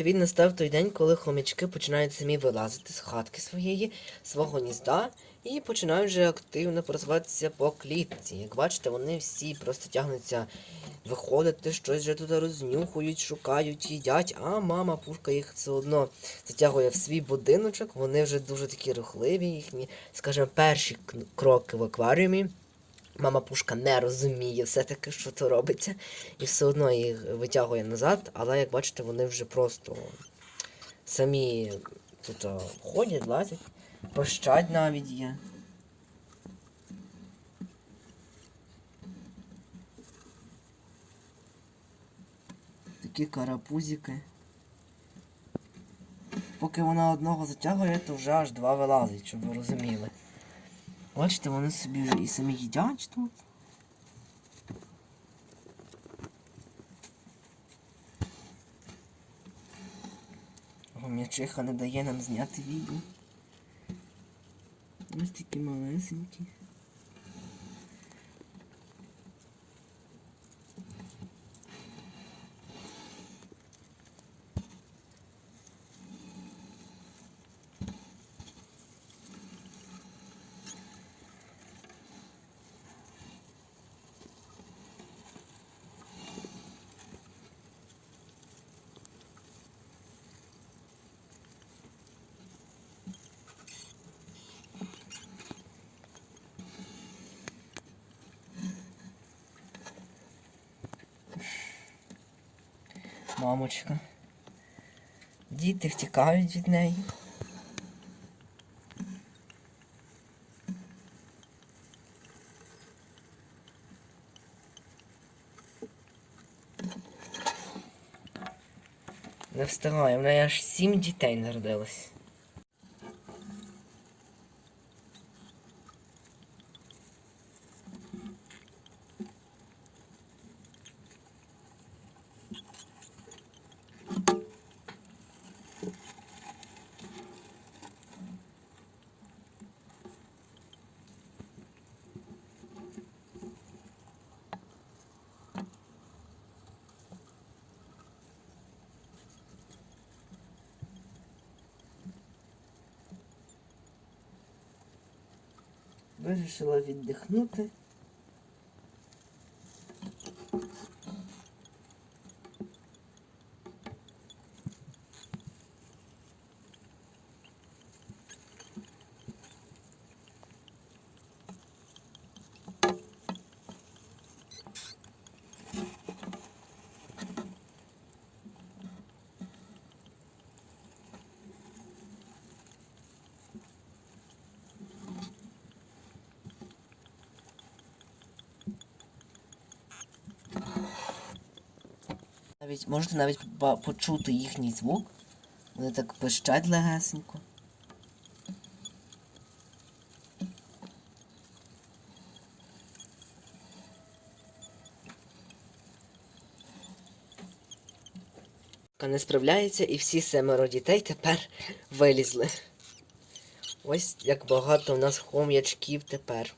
привіт! Настав той день, коли хомячки починають самі вилазити з хатки своєї, свого гнізда, і починають вже активно просуватися по клітці. Як бачите, вони всі просто тягнуться виходити, щось вже тут рознюхують, шукають, їдять, а мама пушка їх все одно затягує в свій будиночок. Вони вже дуже такі рухливі, їхні, скажімо, перші кроки в акваріумі. Мама пушка не розуміє все-таки, що то робиться, і все одно їх витягує назад, але як бачите, вони вже просто самі тут ходять, лазять, пощать навіть є. Такі карапузики. Поки вона одного затягує, то вже аж два вилазить, щоб ви розуміли. Бачите, вони собі вже і самі їдять тут. Гом'ячиха не дає нам зняти відео. Ось такі малесенькі. Мамочка. Діти втікають від неї. Не встигає, в неї аж сім дітей народилось. Вирішила віддихнути. Навіть можете навіть почути їхній звук. Вони так пищать легесенько. Не справляється і всі семеро дітей тепер вилізли. Ось як багато у нас хом'ячків тепер.